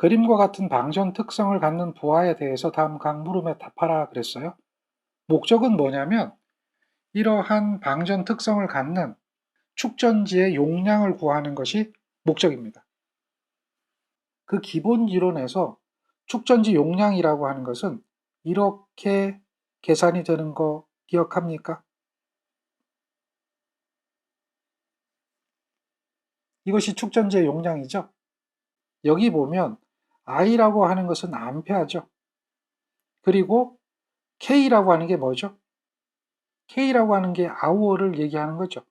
그림과 같은 방전 특성을 갖는 부하에 대해서 다음 각 물음에 답하라 그랬어요. 목적은 뭐냐면 이러한 방전 특성을 갖는 축전지의 용량을 구하는 것이 목적입니다. 그 기본 이론에서 축전지 용량이라고 하는 것은 이렇게 계산이 되는 거 기억합니까? 이것이 축전지의 용량이죠. 여기 보면 I라고 하는 것은 암페어죠. 그리고 K라고 하는 게 뭐죠? K라고 하는 게 아워를 얘기하는 거죠.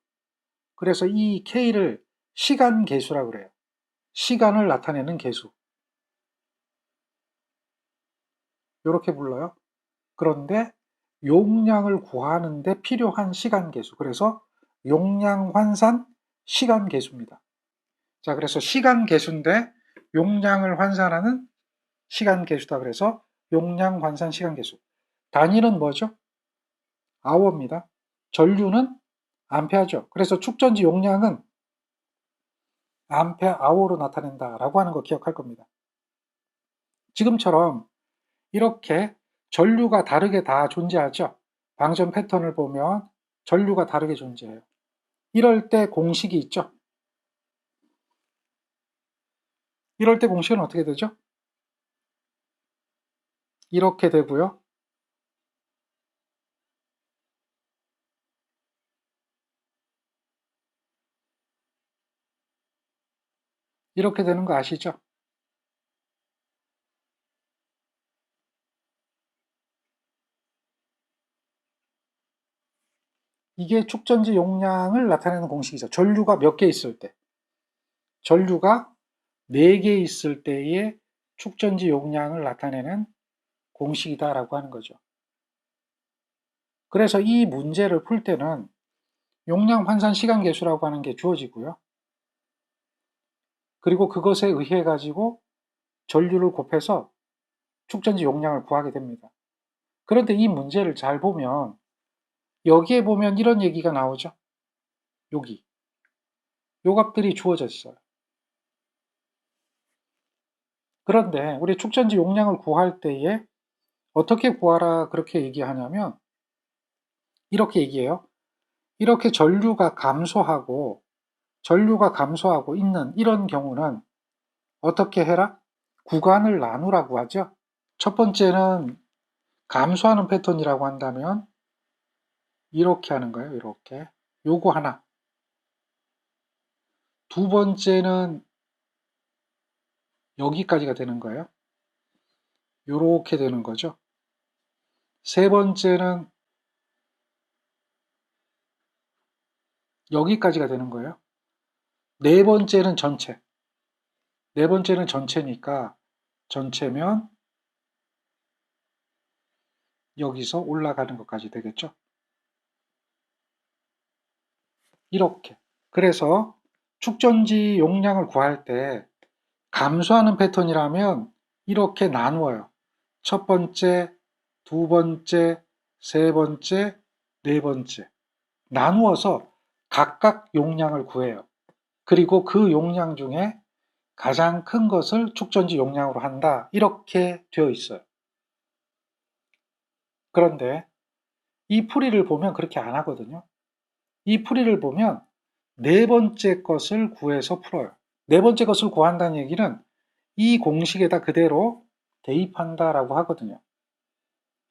그래서 이 K를 시간 계수라고 그래요. 시간을 나타내는 계수. 이렇게 불러요. 그런데 용량을 구하는데 필요한 시간 계수. 그래서 용량 환산 시간 계수입니다. 자, 그래서 시간 계수인데 용량을 환산하는 시간 계수다. 그래서 용량 환산 시간 계수. 단위는 뭐죠? 아워입니다. 전류는 암페어죠. 그래서 축전지 용량은 암페어 아워로 나타낸다라고 하는 거 기억할 겁니다. 지금처럼 이렇게 전류가 다르게 다 존재하죠. 방전 패턴을 보면 전류가 다르게 존재해요. 이럴 때 공식이 있죠. 이럴 때 공식은 어떻게 되죠? 이렇게 되고요. 이렇게 되는 거 아시죠? 이게 축전지 용량을 나타내는 공식이죠. 전류가 몇 개 있을 때. 전류가 4개 있을 때의 축전지 용량을 나타내는 공식이다라고 하는 거죠. 그래서 이 문제를 풀 때는 용량 환산 시간 계수라고 하는 게 주어지고요. 그리고 그것에 의해 가지고 전류를 곱해서 축전지 용량을 구하게 됩니다. 그런데 이 문제를 잘 보면 여기에 보면 이런 얘기가 나오죠. 여기. 요 값들이 주어져 있어요. 그런데 우리 축전지 용량을 구할 때에 어떻게 구하라 그렇게 얘기하냐면 이렇게 얘기해요. 이렇게 전류가 감소하고 전류가 감소하고 있는 이런 경우는 어떻게 해라? 구간을 나누라고 하죠. 첫 번째는 감소하는 패턴이라고 한다면 이렇게 하는 거예요. 이렇게. 요거 하나. 두 번째는 여기까지가 되는 거예요. 요렇게 되는 거죠. 세 번째는 여기까지가 되는 거예요. 네 번째는 전체. 네 번째는 전체니까 전체면 여기서 올라가는 것까지 되겠죠. 이렇게. 그래서 축전지 용량을 구할 때 감소하는 패턴이라면 이렇게 나누어요. 첫 번째, 두 번째, 세 번째, 네 번째. 나누어서 각각 용량을 구해요. 그리고 그 용량 중에 가장 큰 것을 축전지 용량으로 한다. 이렇게 되어 있어요. 그런데 이 풀이를 보면 그렇게 안 하거든요. 이 풀이를 보면 네 번째 것을 구해서 풀어요. 네 번째 것을 구한다는 얘기는 이 공식에다 그대로 대입한다라고 하거든요.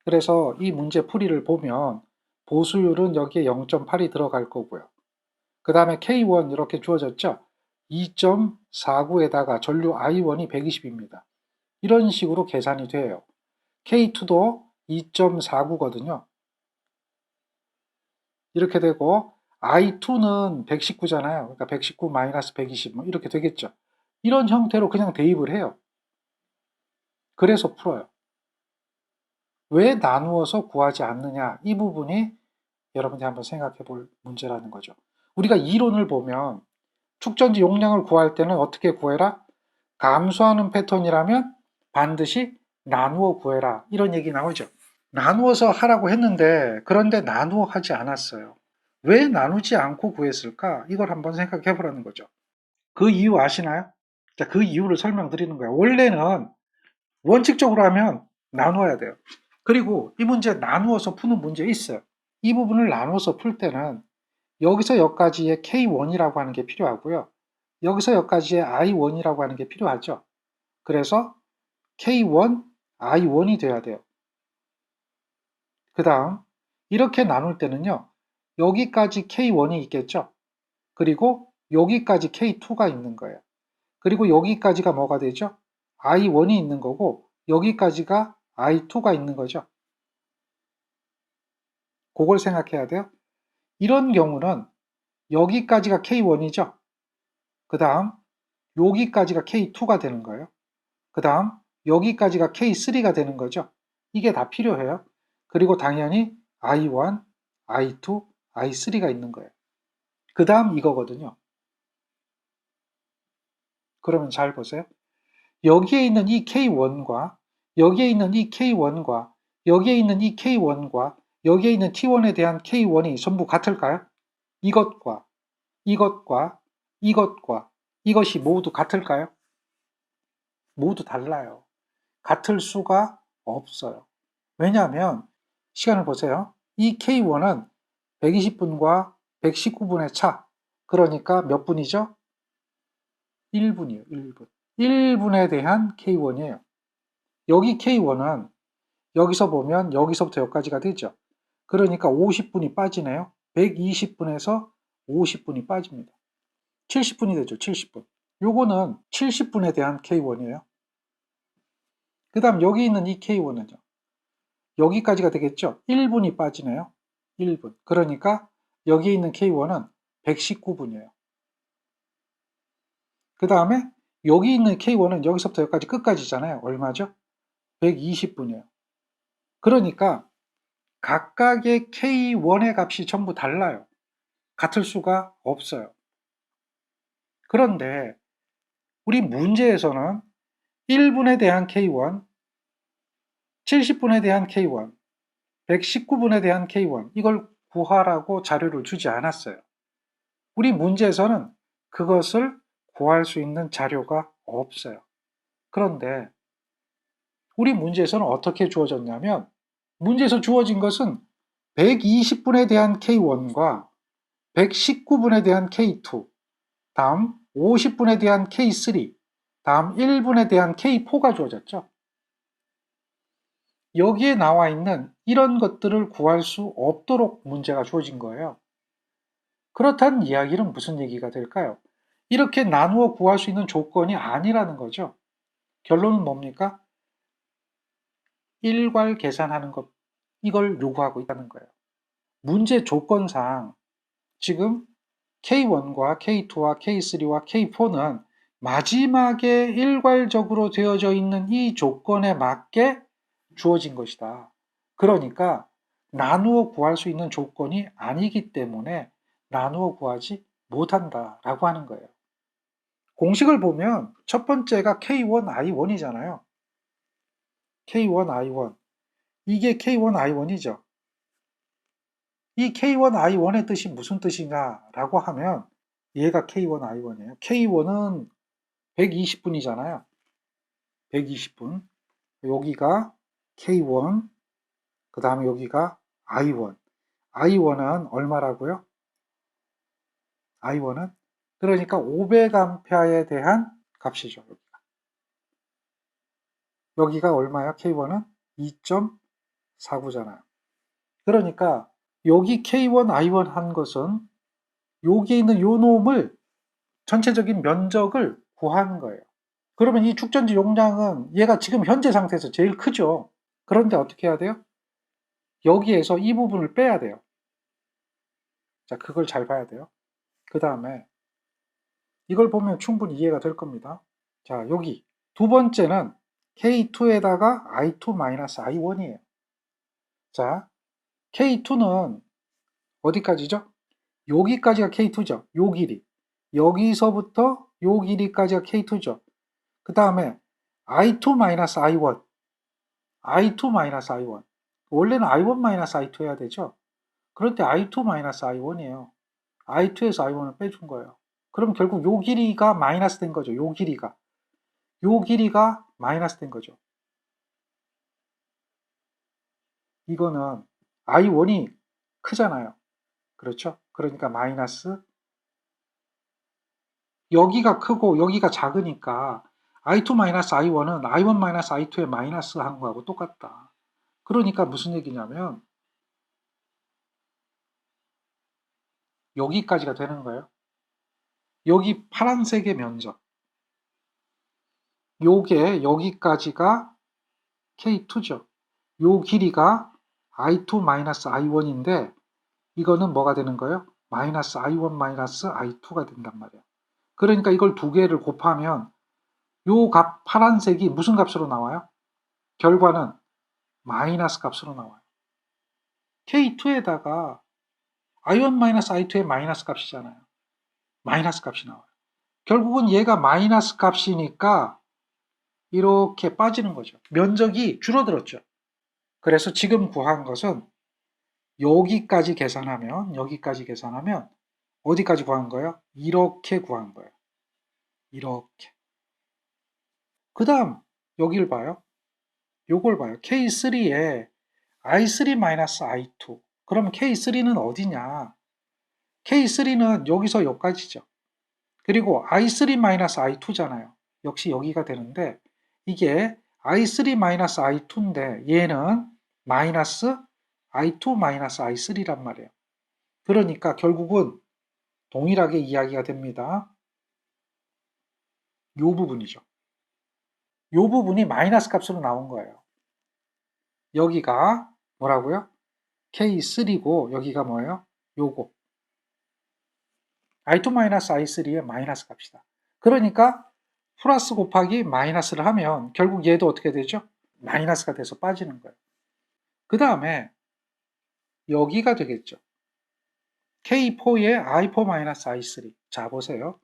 그래서 이 문제 풀이를 보면 보수율은 여기에 0.8이 들어갈 거고요. 그 다음에 K1 이렇게 주어졌죠? 2.49에다가 전류 I1이 120입니다. 이런 식으로 계산이 돼요. K2도 2.49거든요. 이렇게 되고 I2는 119잖아요. 그러니까 119 마이너스 120 뭐 이렇게 되겠죠. 이런 형태로 그냥 대입을 해요. 그래서 풀어요. 왜 나누어서 구하지 않느냐 이 부분이 여러분이 한번 생각해 볼 문제라는 거죠. 우리가 이론을 보면 축전지 용량을 구할 때는 어떻게 구해라? 감소하는 패턴이라면 반드시 나누어 구해라 이런 얘기 나오죠. 나누어서 하라고 했는데 그런데 나누어 하지 않았어요. 왜 나누지 않고 구했을까? 이걸 한번 생각해 보라는 거죠. 그 이유 아시나요? 자, 그 이유를 설명드리는 거야. 원래는 원칙적으로 하면 나누어야 돼요. 그리고 이 문제 나누어서 푸는 문제 있어요. 이 부분을 나누어서 풀 때는 여기서 여기까지의 K1이라고 하는 게 필요하고요. 여기서 여기까지의 I1이라고 하는 게 필요하죠. 그래서 K1, I1이 돼야 돼요. 그 다음 이렇게 나눌 때는요. 여기까지 K1이 있겠죠. 그리고 여기까지 K2가 있는 거예요. 그리고 여기까지가 뭐가 되죠? I1이 있는 거고 여기까지가 I2가 있는 거죠. 그걸 생각해야 돼요. 이런 경우는 여기까지가 K1이죠. 그 다음 여기까지가 K2가 되는 거예요. 그 다음 여기까지가 K3가 되는 거죠. 이게 다 필요해요. 그리고 당연히 I1, I2, I3가 있는 거예요. 그 다음 이거거든요. 그러면 잘 보세요. 여기에 있는 이 K1과 여기에 있는 이 K1과 여기에 있는 이 K1과 여기에 있는 T1에 대한 K1이 전부 같을까요? 이것과 이것과 이것과 이것이 모두 같을까요? 모두 달라요. 같을 수가 없어요. 왜냐하면 시간을 보세요. 이 K1은 120분과 119분의 차. 그러니까 몇 분이죠? 1분이에요. 1분. 1분에 대한 K1이에요. 여기 K1은 여기서 보면 여기서부터 여기까지가 되죠. 그러니까 50분이 빠지네요. 120분에서 50분이 빠집니다. 70분이 되죠. 70분. 요거는 70분에 대한 K1이에요. 그 다음 여기 있는 이 K1은요. 여기까지가 되겠죠. 1분이 빠지네요. 1분. 그러니까 여기 있는 K1은 119분이에요. 그 다음에 여기 있는 K1은 여기서부터 여기까지 끝까지잖아요. 얼마죠? 120분이에요. 그러니까 각각의 K1의 값이 전부 달라요. 같을 수가 없어요. 그런데 우리 문제에서는 1분에 대한 K1, 70분에 대한 K1, 119분에 대한 K1 이걸 구하라고 자료를 주지 않았어요. 우리 문제에서는 그것을 구할 수 있는 자료가 없어요. 그런데 우리 문제에서는 어떻게 주어졌냐면 문제에서 주어진 것은 120분에 대한 K1과 119분에 대한 K2, 다음 50분에 대한 K3, 다음 1분에 대한 K4가 주어졌죠. 여기에 나와 있는 이런 것들을 구할 수 없도록 문제가 주어진 거예요. 그렇다는 이야기는 무슨 얘기가 될까요? 이렇게 나누어 구할 수 있는 조건이 아니라는 거죠. 결론은 뭡니까? 일괄 계산하는 것, 이걸 요구하고 있다는 거예요. 문제 조건상 지금 K1과 K2와 K3와 K4는 마지막에 일괄적으로 되어져 있는 이 조건에 맞게 주어진 것이다. 그러니까 나누어 구할 수 있는 조건이 아니기 때문에 나누어 구하지 못한다 라고 하는 거예요. 공식을 보면 첫 번째가 K1I1이잖아요. K1I1. 이게 K1I1이죠. 이 K1I1의 뜻이 무슨 뜻인가라고 하면 얘가 K1I1이에요. K1은 120분이잖아요. 120분. 여기가 K1, 그 다음에 여기가 I1. I1은 얼마라고요? I1은 그러니까 500A에 대한 값이죠. 여기가. 여기가 얼마야? K1은 2.49잖아요. 그러니까 여기 K1, I1 한 것은 여기에 있는 요 놈을 전체적인 면적을 구하는 거예요. 그러면 이 축전지 용량은 얘가 지금 현재 상태에서 제일 크죠. 그런데 어떻게 해야 돼요? 여기에서 이 부분을 빼야 돼요. 자, 그걸 잘 봐야 돼요. 그 다음에 이걸 보면 충분히 이해가 될 겁니다. 자, 여기 두 번째는 K2에다가 I2-I1이에요. 자, K2는 어디까지죠? 여기까지가 K2죠. 요 길이. 여기서부터 요 길이까지가 K2죠. 그 다음에 I2-I1. I2-I1. 원래는 I1-I2 해야 되죠. 그런데 I2-I1이에요. I2에서 I1을 빼준 거예요. 그럼 결국 요 길이가 마이너스 된 거죠. 요 길이가. 요 길이가 마이너스 된 거죠. 이거는 I1이 크잖아요. 그렇죠? 그러니까 마이너스 여기가 크고 여기가 작으니까 I2 마이너스 I1은 I1 마이너스 I2의 마이너스 한 거하고 똑같다. 그러니까 무슨 얘기냐면 여기까지가 되는 거예요. 여기 파란색의 면적. 요게 여기까지가 K2죠. 요 길이가 I2 마이너스 I1인데 이거는 뭐가 되는 거예요? 마이너스 I1 마이너스 I2가 된단 말이에요. 그러니까 이걸 두 개를 곱하면 요 값 파란색이 무슨 값으로 나와요? 결과는 마이너스 값으로 나와요. K2에다가 I1 마이너스 I2의 마이너스 값이잖아요. 마이너스 값이 나와요. 결국은 얘가 마이너스 값이니까 이렇게 빠지는 거죠. 면적이 줄어들었죠. 그래서 지금 구한 것은 여기까지 계산하면 여기까지 계산하면 어디까지 구한 거예요? 이렇게 구한 거예요. 이렇게. 그 다음 여기를 봐요. 요걸 봐요. K3에 I3-I2 그럼 K3는 어디냐? K3는 여기서 여기까지죠. 그리고 I3-I2잖아요. 역시 여기가 되는데 이게 I3-I2인데 얘는 마이너스 I2-I3란 말이에요. 그러니까 결국은 동일하게 이야기가 됩니다. 요 부분이죠. 요 부분이 마이너스 값으로 나온 거예요. 여기가 뭐라고요? K3고 여기가 뭐예요? 요거. I2-I3의 마이너스 값이다. 그러니까 플러스 곱하기 마이너스를 하면 결국 얘도 어떻게 되죠? 마이너스가 돼서 빠지는 거예요. 그 다음에 여기가 되겠죠. K4의 I4-I3. 자, 보세요.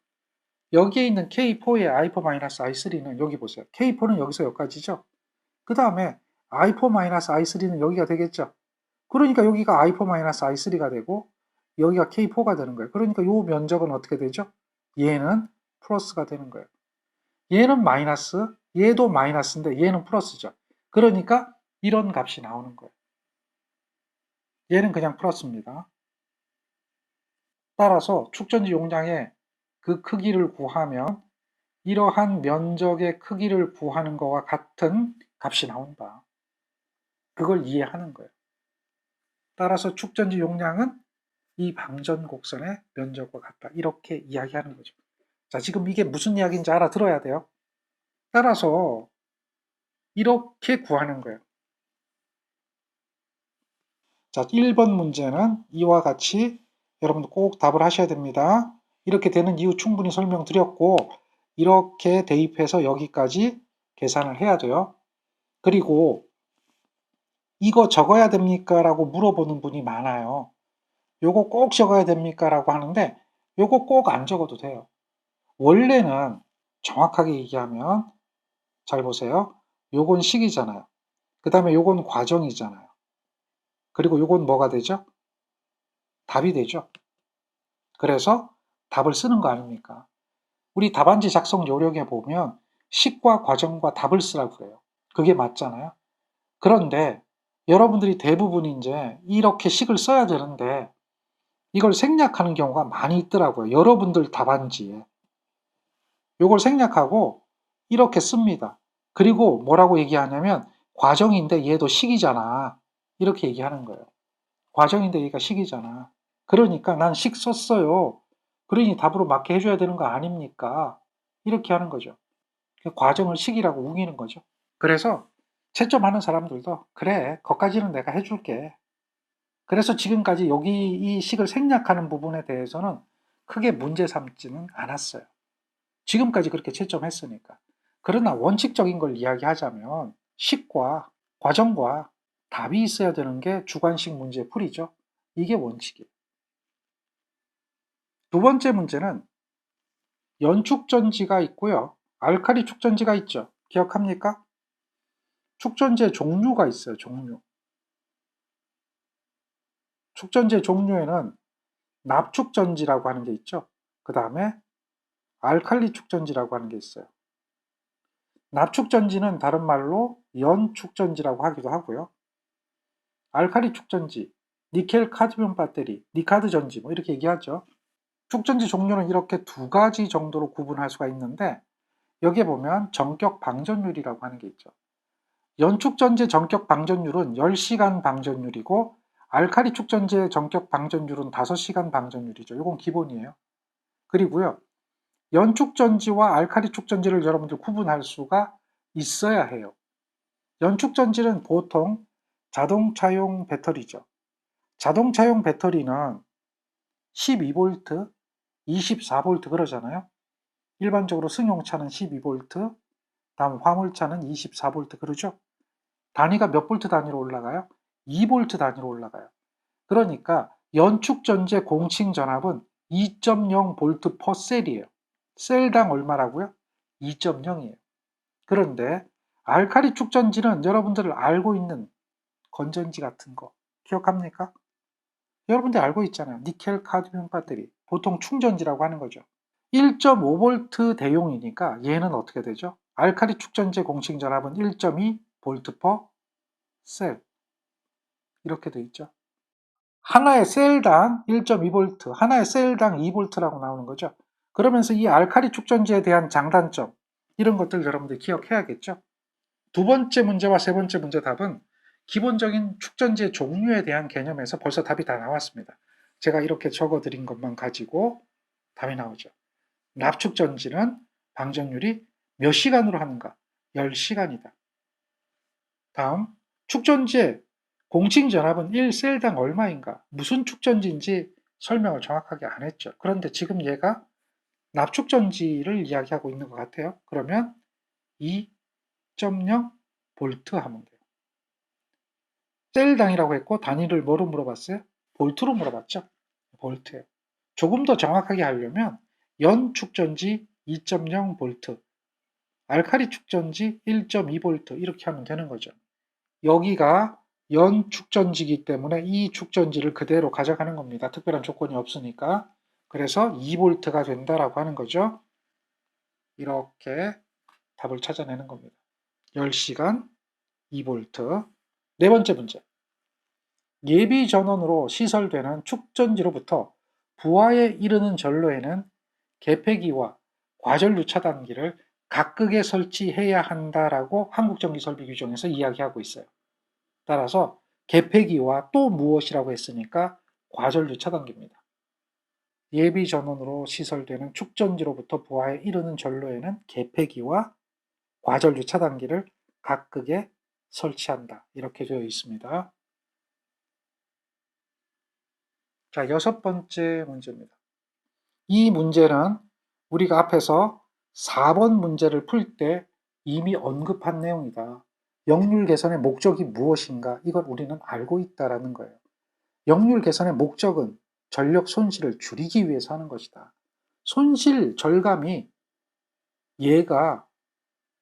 여기에 있는 K4의 I4-I3는 여기 보세요. K4는 여기서 여기까지죠. 그 다음에 I4-I3는 여기가 되겠죠. 그러니까 여기가 I4-I3가 되고 여기가 K4가 되는 거예요. 그러니까 이 면적은 어떻게 되죠? 얘는 플러스가 되는 거예요. 얘는 마이너스, 얘도 마이너스인데 얘는 플러스죠. 그러니까 이런 값이 나오는 거예요. 얘는 그냥 플러스입니다. 따라서 축전지 용량의 그 크기를 구하면 이러한 면적의 크기를 구하는 것과 같은 값이 나온다. 그걸 이해하는 거예요. 따라서 축전지 용량은 이 방전 곡선의 면적과 같다. 이렇게 이야기하는 거죠. 자, 지금 이게 무슨 이야기인지 알아들어야 돼요. 따라서 이렇게 구하는 거예요. 자, 1번 문제는 이와 같이 여러분들 꼭 답을 하셔야 됩니다. 이렇게 되는 이유 충분히 설명드렸고 이렇게 대입해서 여기까지 계산을 해야 돼요. 그리고 이거 적어야 됩니까? 라고 물어보는 분이 많아요. 요거 꼭 적어야 됩니까? 라고 하는데 요거 꼭 안 적어도 돼요. 원래는 정확하게 얘기하면 잘 보세요. 요건 식이잖아요. 그 다음에 요건 과정이잖아요. 그리고 요건 뭐가 되죠? 답이 되죠. 그래서 답을 쓰는 거 아닙니까? 우리 답안지 작성 요령에 보면 식과 과정과 답을 쓰라고 해요. 그게 맞잖아요. 그런데 여러분들이 대부분 이제 이렇게 식을 써야 되는데 이걸 생략하는 경우가 많이 있더라고요. 여러분들 답안지에. 이걸 생략하고 이렇게 씁니다. 그리고 뭐라고 얘기하냐면 과정인데 얘도 식이잖아. 이렇게 얘기하는 거예요. 과정인데 얘가 식이잖아. 그러니까 난 식 썼어요. 그러니 답으로 맞게 해줘야 되는 거 아닙니까? 이렇게 하는 거죠. 그 과정을 식이라고 우기는 거죠. 그래서 채점하는 사람들도 그래, 거까지는 내가 해줄게. 그래서 지금까지 여기 이 식을 생략하는 부분에 대해서는 크게 문제 삼지는 않았어요. 지금까지 그렇게 채점했으니까. 그러나 원칙적인 걸 이야기하자면 식과 과정과 답이 있어야 되는 게 주관식 문제 풀이죠. 이게 원칙이에요. 두 번째 문제는 연축전지가 있고요. 알카리 축전지가 있죠. 기억합니까? 축전지의 종류가 있어요. 종류. 축전지의 종류에는 납축전지라고 하는 게 있죠. 그 다음에 알칼리 축전지라고 하는 게 있어요. 납축전지는 다른 말로 연축전지라고 하기도 하고요. 알카리 축전지, 니켈 카드뮴 배터리, 니카드 전지 뭐 이렇게 얘기하죠. 축전지 종류는 이렇게 두 가지 정도로 구분할 수가 있는데 여기에 보면 전격 방전율이라고 하는 게 있죠. 연축전지의 전격 방전율은 10시간 방전율이고 알카리 축전지의 전격 방전율은 5시간 방전율이죠. 이건 기본이에요. 그리고요. 연축전지와 알카리 축전지를 여러분들 구분할 수가 있어야 해요. 연축전지는 보통 자동차용 배터리죠. 자동차용 배터리는 12V, 24V 그러잖아요. 일반적으로 승용차는 12V, 다음 화물차는 24V 그러죠. 단위가 몇 볼트 단위로 올라가요? 2V 단위로 올라가요. 그러니까 연축전제 공칭 전압은 2.0V per 셀이에요. 셀당 얼마라고요? 2.0이에요. 그런데 알카리 축전지는 여러분들 알고 있는 건전지 같은 거 기억합니까? 여러분들 알고 있잖아요. 니켈 카드뮴 배터리. 보통 충전지라고 하는 거죠. 1.5V 대용이니까 얘는 어떻게 되죠? 알카리 축전제 공식 전압은 1.2V per 셀. 이렇게 돼 있죠. 하나의 셀당 1.2V, 하나의 셀당 2V라고 나오는 거죠. 그러면서 이 알카리 축전지에 대한 장단점, 이런 것들 여러분들 기억해야겠죠. 두 번째 문제와 세 번째 문제 답은 기본적인 축전지의 종류에 대한 개념에서 벌써 답이 다 나왔습니다. 제가 이렇게 적어 드린 것만 가지고 답이 나오죠. 납축전지는 방전율이 몇 시간으로 하는가? 10시간이다. 다음, 축전지의 공칭 전압은 1셀당 얼마인가? 무슨 축전지인지 설명을 정확하게 안 했죠. 그런데 지금 얘가 납축전지를 이야기하고 있는 것 같아요. 그러면 2.0 볼트 하면 돼요. 셀당이라고 했고 단위를 뭐로 물어봤어요? 볼트로 물어봤죠. 볼트예요. 조금 더 정확하게 하려면 연 축전지 2.0 볼트, 알카리 축전지 1.2 볼트 이렇게 하면 되는 거죠. 여기가 연 축전지이기 때문에 이 축전지를 그대로 가져가는 겁니다. 특별한 조건이 없으니까. 그래서 2볼트가 된다라고 하는 거죠. 이렇게 답을 찾아내는 겁니다. 10시간 2볼트. 네 번째 문제. 예비 전원으로 시설되는 축전지로부터 부하에 이르는 전로에는 개폐기와 과전류 차단기를 각극에 설치해야 한다라고 한국전기설비 규정에서 이야기하고 있어요. 따라서 개폐기와 또 무엇이라고 했으니까 과전류 차단기입니다. 예비 전원으로 시설되는 축전지로부터 부하에 이르는 전로에는 개폐기와 과전류 차단기를 각극에 설치한다. 이렇게 되어 있습니다. 자, 여섯 번째 문제입니다. 이 문제는 우리가 앞에서 4번 문제를 풀 때 이미 언급한 내용이다. 역률 개선의 목적이 무엇인가? 이걸 우리는 알고 있다라는 거예요. 역률 개선의 목적은 전력 손실을 줄이기 위해서 하는 것이다. 손실 절감이 얘가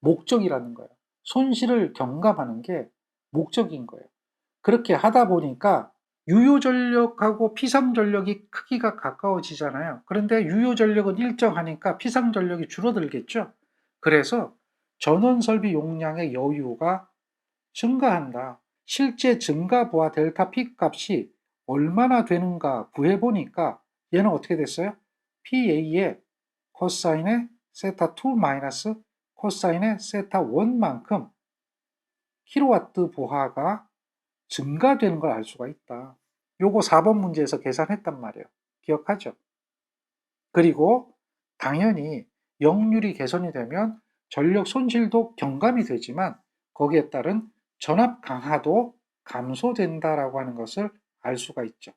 목적이라는 거예요. 손실을 경감하는 게 목적인 거예요. 그렇게 하다 보니까 유효전력하고 피상전력이 크기가 가까워지잖아요. 그런데 유효전력은 일정하니까 피상전력이 줄어들겠죠. 그래서 전원설비 용량의 여유가 증가한다. 실제 증가 부하 델타 P 값이 얼마나 되는가 구해보니까 얘는 어떻게 됐어요? PA의 코사인의 세타 2 마이너스 코사인의 세타 1만큼 킬로와트 부하가 증가되는 걸 알 수가 있다. 요거 4번 문제에서 계산했단 말이에요. 기억하죠? 그리고 당연히 역률이 개선이 되면 전력 손실도 경감이 되지만 거기에 따른 전압 강화도 감소된다라고 하는 것을 알 수가 있죠.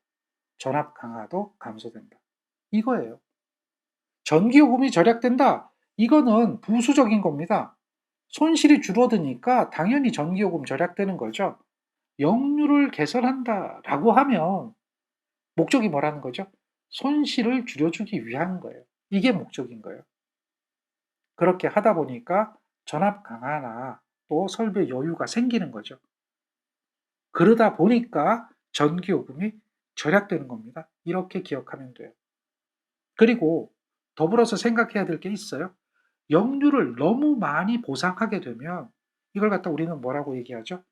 전압 강화도 감소된다. 이거예요. 전기요금이 절약된다. 이거는 부수적인 겁니다. 손실이 줄어드니까 당연히 전기요금 절약되는 거죠. 역률을 개선한다라고 하면 목적이 뭐라는 거죠? 손실을 줄여주기 위한 거예요. 이게 목적인 거예요. 그렇게 하다 보니까 전압 강화나 또 설비 여유가 생기는 거죠. 그러다 보니까 전기요금이 절약되는 겁니다. 이렇게 기억하면 돼요. 그리고 더불어서 생각해야 될 게 있어요. 역류를 너무 많이 보상하게 되면 이걸 갖다 우리는 뭐라고 얘기하죠?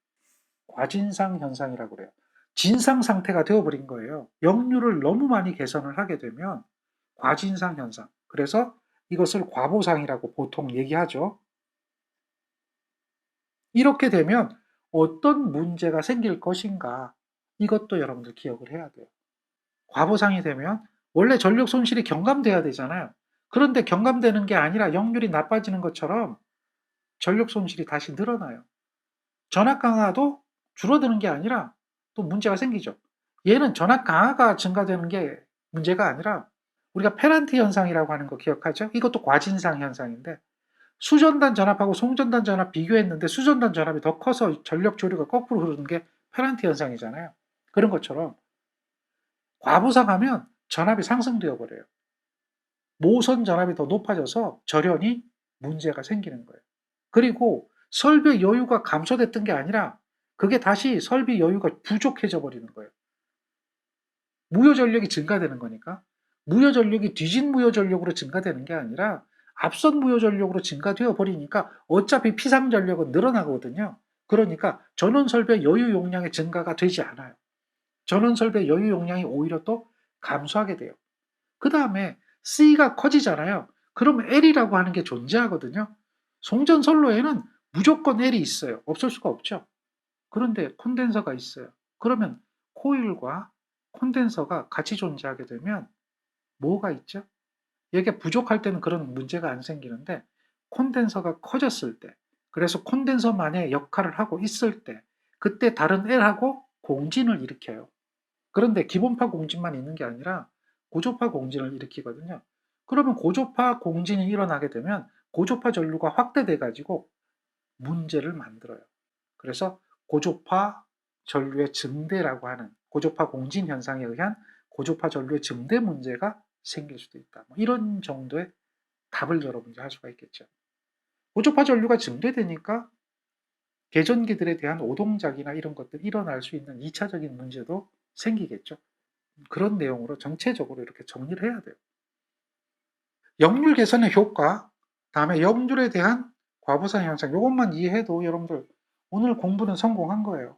과진상 현상이라고 그래요. 진상 상태가 되어버린 거예요. 역류를 너무 많이 개선을 하게 되면 과진상 현상. 그래서 이것을 과보상이라고 보통 얘기하죠. 이렇게 되면 어떤 문제가 생길 것인가 이것도 여러분들 기억을 해야 돼요. 과보상이 되면 원래 전력 손실이 경감돼야 되잖아요. 그런데 경감되는 게 아니라 역률이 나빠지는 것처럼 전력 손실이 다시 늘어나요. 전압 강화도 줄어드는 게 아니라 또 문제가 생기죠. 얘는 전압 강화가 증가되는 게 문제가 아니라 우리가 페란티 현상이라고 하는 거 기억하죠? 이것도 과진상 현상인데 수전단 전압하고 송전단 전압 비교했는데 수전단 전압이 더 커서 전력 조류가 거꾸로 흐르는 게 페란티 현상이잖아요. 그런 것처럼 과부상하면 전압이 상승되어 버려요. 모선 전압이 더 높아져서 절연이 문제가 생기는 거예요. 그리고 설비 여유가 감소됐던 게 아니라 그게 다시 설비 여유가 부족해져 버리는 거예요. 무효 전력이 증가되는 거니까 무효 전력이 뒤진 무효 전력으로 증가되는 게 아니라 앞선 무효 전력으로 증가되어 버리니까 어차피 피상 전력은 늘어나거든요. 그러니까 전원 설비 여유 용량의 증가가 되지 않아요. 전원 설비 여유 용량이 오히려 또 감소하게 돼요. 그 다음에 C가 커지잖아요. 그럼 L이라고 하는 게 존재하거든요. 송전 선로에는 무조건 L이 있어요. 없을 수가 없죠. 그런데 콘덴서가 있어요. 그러면 코일과 콘덴서가 같이 존재하게 되면 뭐가 있죠? 얘가 부족할 때는 그런 문제가 안 생기는데 콘덴서가 커졌을 때 그래서 콘덴서만의 역할을 하고 있을 때 그때 다른 L하고 공진을 일으켜요. 그런데 기본파 공진만 있는 게 아니라 고조파 공진을 일으키거든요. 그러면 고조파 공진이 일어나게 되면 고조파 전류가 확대돼 가지고 문제를 만들어요. 그래서 고조파 전류의 증대라고 하는 고조파 공진 현상에 의한 고조파 전류의 증대 문제가 생길 수도 있다. 뭐 이런 정도의 답을 여러분이 할 수가 있겠죠. 고조파 전류가 증대되니까 개전기들에 대한 오동작이나 이런 것들이 일어날 수 있는 2차적인 문제도 생기겠죠. 그런 내용으로 전체적으로 이렇게 정리를 해야 돼요. 역률 개선의 효과, 다음에 역률에 대한 과부상 현상, 이것만 이해해도 여러분들 오늘 공부는 성공한 거예요.